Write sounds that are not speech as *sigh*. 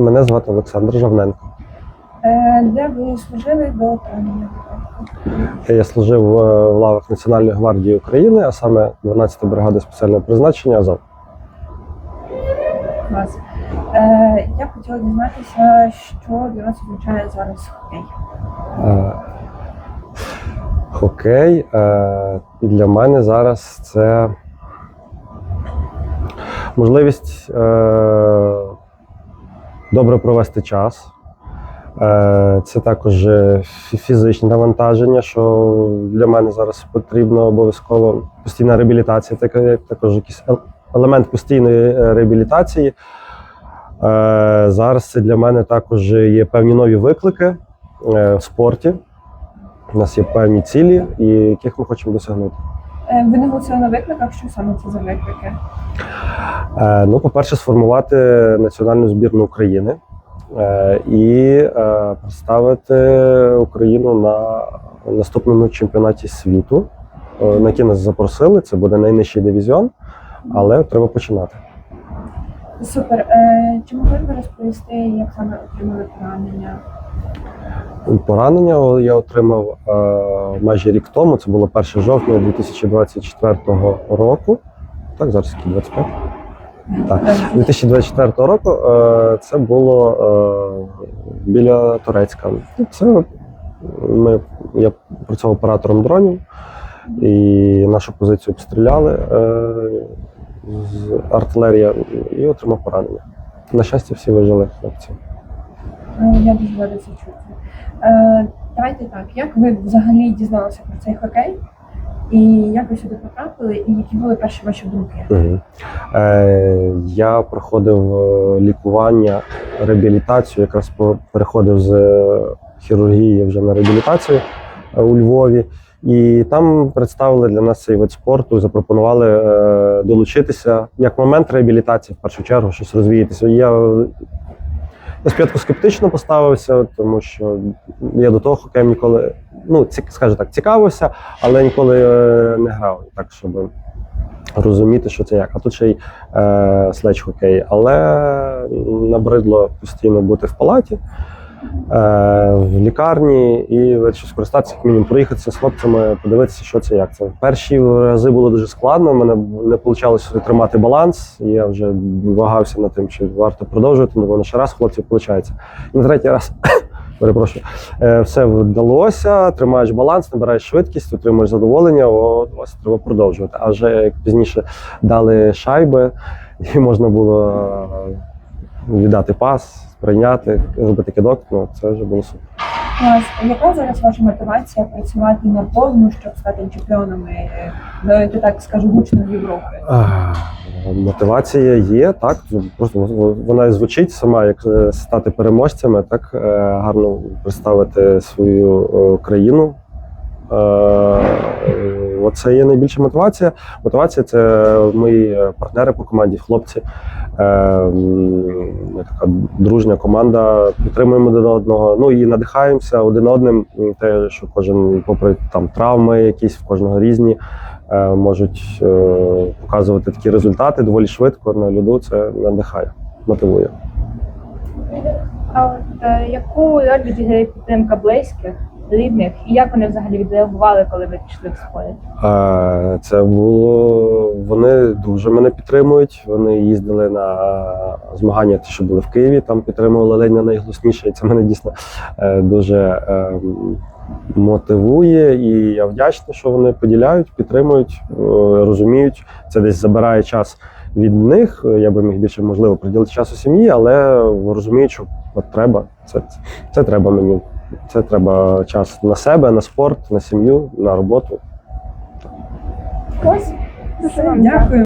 Мене звати Олександр Жовненко. Е, Де ви служили до отримання? Я служив е, в лавах Національної гвардії України, а саме 12-ї бригади спеціального призначення Азов. Клас. Е, Я хотіла дізнатися, що для вас означає зараз хокей. Е, Хокей е, для мене зараз це можливість е, добре провести час. Е, Це також е, фізичне навантаження, що для мене зараз потрібно обов'язково постійна реабілітація, також якийсь елемент постійної е, реабілітації. Е, Зараз це для мене також є певні нові виклики е, в спорті. У нас є певні цілі, яких ми хочемо досягнути. Е, Ви наголосили на викликах, що саме це за виклики? Е, Ну, по-перше, сформувати національну збірну України е, і представити Україну на наступному чемпіонаті світу, на який нас запросили. Це буде найнижчий дивізіон, але треба починати. Супер. Чи могли б ви розповісти, як саме отримали поранення? Поранення я отримав е, майже рік тому. Це було 1 жовтня 2024 року. Так, зараз який 25. Так. 2024 року е, це було е, біля Турецька. Це ми, я працював оператором дронів, і нашу позицію обстріляли з артилерія і отримав поранення. На щастя, всі вижили хлопці. Е, Я дуже рада це чути. Е, Давайте так, як ви взагалі дізналися про цей хокей? І як ви сюди потрапили, і які були перші ваші думки? Угу. Е, я проходив е, лікування, реабілітацію, якраз переходив з е, хірургії вже на реабілітацію е, у Львові. І там представили для нас цей вид спорту, запропонували е, долучитися як момент реабілітації, в першу чергу, щось розвіятися. Я, я спочатку скептично поставився, тому що я до того хокеєм ніколи, ну, скажу так, цікавився, але ніколи е, не грав. Так, щоб розуміти, що це як. А тут ще й е, слеч хокей. Але набридло постійно бути в палаті, в лікарні і вирішив скористатися, мінімум, проїхатися з хлопцями, подивитися, що це як це. Перші рази було дуже складно, в мене не вийшло тримати баланс. Я вже вагався над тим, чи варто продовжувати, ну воно ще раз хлопців виходить. І на третій раз. *coughs* Перепрошую, Е, все вдалося, тримаєш баланс, набираєш швидкість, отримуєш задоволення. От ось треба продовжувати. А вже як пізніше дали шайби, і можна було е, віддати пас, прийняти, зробити кидок. Ну це вже було супер. Клас. Яка зараз ваша мотивація працювати на повну, щоб стати чемпіонами? е, Давайте так скажу гучно в Європи. Мотивація є, так. Просто вона і звучить сама, як е, стати переможцями, так е, гарно представити свою країну. Е, Оце є найбільша мотивація. Мотивація це мої партнери по команді, хлопці. Е, така дружня команда, підтримуємо один одного. Ну і надихаємося один одним. Те, що кожен, попри там травми, якісь в кожного різні, е, можуть е, показувати такі результати доволі швидко на льоду. Це надихає, мотивує. А от е, яку роль відіграє підтримка близьких, рідних, і як вони взагалі відреагували, коли ви пішли в спорт? Е, Це було. Вони дуже мене підтримують. Вони їздили на змагання, ті, що були в Києві, там підтримували ледь не найголосніше. І це мене дійсно е, дуже е, мотивує. І я вдячний, що вони поділяють, підтримують, е, розуміють. Це десь забирає час від них. Я би міг більше можливо приділити часу сім'ї, але розуміють, що от треба. Це, це треба мені. Це треба час на себе, на спорт, на сім'ю, на роботу. Ось. Дякую.